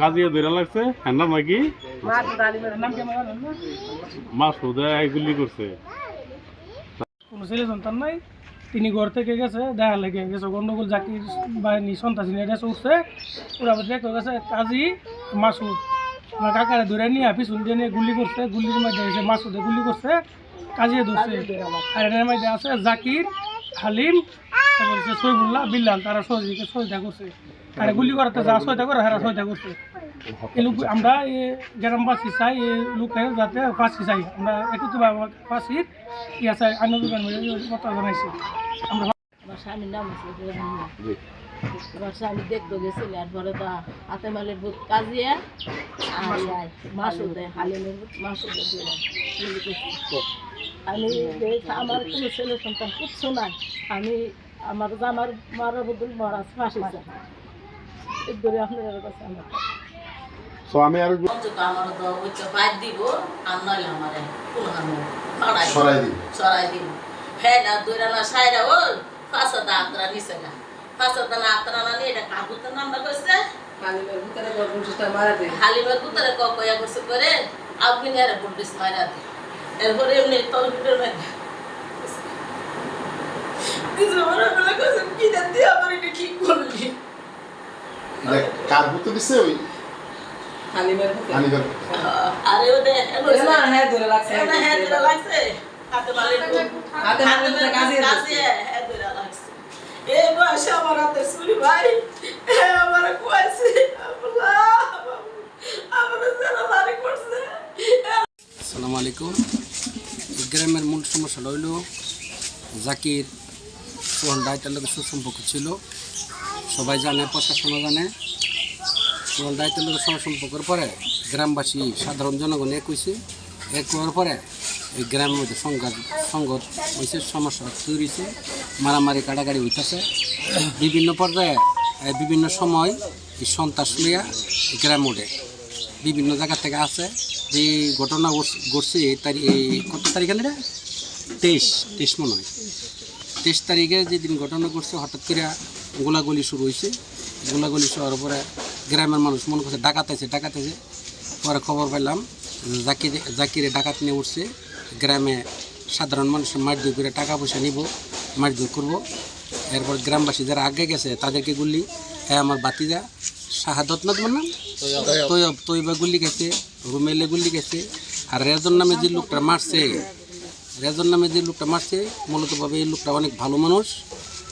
কাজিয়ে ধরে লাগছে। হ্যাঁ নাম নাকি মা সুদে গুলি করছে। কোনো ছেলে সন্তান নাই। তিনি ঘর থেকে গেছে, দেখা লেগে গেছে, গন্ডগোল, জাকির বাহিনী, সন্ত্রাসী নিয়ে গেছে উঠছে। ওরা দেখতে গেছে? কাজী মাসুদ। আমার কাকারে ধরে নিয়ে পিছন দিয়ে নিয়ে গুলি করছে। গুলির মধ্যে এসে মাসুদে গুলি করছে কাজিয়ে ধরছে। আর এর মধ্যে আছে জাকির, হালিম, তারপর সৈবুল্লাহ বিল্লাল, তারা সহযোগিতা সহায়তা করছে। আর গুলি করাতে যা সহায়তা করে, হারা সহায়তা করছে। আমরা এই গ্রামবাসী চাই এই লোকের যাতে ফাঁসি চাই। আমরা একটু ফাঁসির ইয়া চাই আইন কথা জানাইছি আমরা আমার স্বামীর নাম আছে রহিমা। আমার স্বামী দেখতে গেছিল আর পরে তো হাতে মালের বুক কাজিয়ে আর হালিমের দিলাম। আমি আমার কোনো ছেলে সন্তান কিচ্ছু নাই। আমি আমার জামার মারার বদল মরা আপনার কাছে আমার। তো আমি আর দিব আর নইলে আমার সরাই দিই সরাই দিব। হ্যাঁ না দুইরা না সাইরা ও ফাঁসাদা আত্রা নিছে না ফাঁসাদা না আত্রা না নিয়ে এটা কাকুতের নামটা কইছে? হালিমের কুতারে ক কয়া করছে করে আপনি নেরে বুডিস মারা দি। এরপরে এমনি তল ভিতর দেখ, কার বুতে দিছে ওই হানিফের আরে ও দে না হ্যাঁ ধরে লাগছে না হ্যাঁ ধরে লাগছে। হাতে মালে হাতে মালে কাজে কাজে হ্যাঁ ধরে লাগছে। এই বয়সে আমার হাতে ছুরি ভাই। আমার কইছে আল্লাহ আমার জানা লারি করছে। আসসালামু আলাইকুম। গ্রামের মূল সমস্যাটা হইল জাকির সোহন ডাইটার লোকের সুসম্পর্ক ছিল। সবাই জানে প্রশাসনও জানে। সোহন ডাইটার লোকের সুসম্পর্কের পরে গ্রামবাসী সাধারণ জনগণ এক হয়েছে এক হওয়ার পরে এই গ্রামের মধ্যে সংঘাত, সংঘত হয়েছে সমস্যা তৈরি হয়েছে মারামারি, কাটাকাটি হইতেছে। বিভিন্ন পর্যায়ে বিভিন্ন সময় এই সন্ত্রাস লইয়া গ্রাম ওঠে বিভিন্ন জায়গা থেকে আছে যে ঘটনা ঘটছে- এই তারিখ এই কত তারিখে না তেইশ তেইশ মনে হয়। তেইশ তারিখে যেদিন ঘটনা ঘটছে, হঠাৎ করে গোলাগুলি শুরু হয়েছে গোলাগুলি শুরুর পরে গ্রামের মানুষ মনে করছে ডাকাত আছে ডাকাত পরে খবর পেলাম জাকির জাকিরে ডাকাত নিয়ে উঠছে। গ্রামে সাধারণ মানুষের মারধর করে টাকা পয়সা নিব মারধর করব। এরপর গ্রামবাসী যারা আগে গেছে তাদেরকে গুলি হ্যাঁ আমার বাতিজা শাহাদত না তোমার নাম? তৈয়ব। তৈবা গুলি গেছে রুমেলে গুলি গেছে। আর রেজন নামে যে লোকটা মারছে রেজন নামে যে লোকটা মারছে মূলতভাবে এই লোকটা অনেক ভালো মানুষ।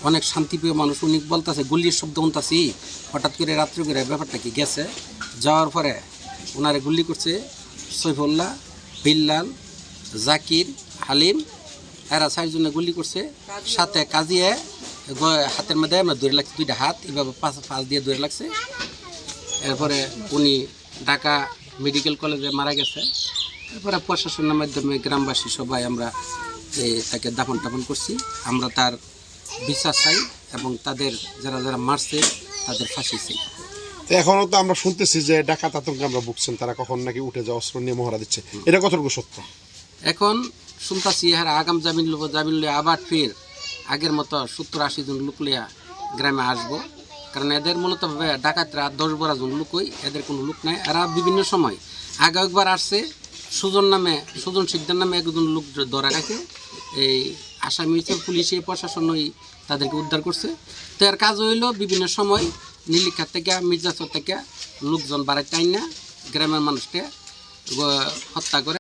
অনেক শান্তিপ্রিয় মানুষ উনি বলতেছে গুলির শব্দ শুনতাছি হঠাৎ করে রাত্রে করে ব্যাপারটা কি গেছে? যাওয়ার পরে ওনারে গুলি করছে সৈফুল্লাহ বিল্লাল জাকির হালিম এরা চারজনে গুলি করছে সাথে কাজিয়ে হাতের মধ্যে আমরা দৌড়ে লাগছে দুইটা হাত এভাবে পাঁচ পাঁচ দিয়ে দৌড়ে লাগছে। এরপরে উনি ঢাকা মেডিকেল কলেজে মারা গেছে। এরপরে প্রশাসনের মাধ্যমে গ্রামবাসী সবাই আমরা তাকে দাফন টাফন করছি। আমরা তার বিচার চাই এবং তাদের যারা যারা মারছে তাদের ফাঁসি চাই তো এখনও তো আমরা শুনতেছি যে ডাকাত আতঙ্কে আমরা ভুগছেন তারা কখন নাকি উঠে যায় অস্ত্র নিয়ে মহড়া দিচ্ছে। এটা কতটুকু সত্য? এখন শুনতাছি এর আগাম জামিন লব জামিন লিয়ে আবার ফের আগের মতো সত্তর আশি জন লোক লিয়া গ্রামে আসব। কারণ এদের মূলত ভাবে ডাকাতরা দশ বারো জন লোকই এদের কোনো লোক নাই। এরা বিভিন্ন সময় আগে একবার আসছে সুজন নামে সুজন শিকদার নামে একজন লোক ধরা গেছে এই আসামি হয়েছে, পুলিশে প্রশাসন ওই তাদেরকে উদ্ধার করছে। তো এর কাজ হইল বিভিন্ন সময় নীলিখা থেকে, মির্জাচর থেকে লোকজন বাড়াইতে আইন না গ্রামের মানুষকে হত্যা করে।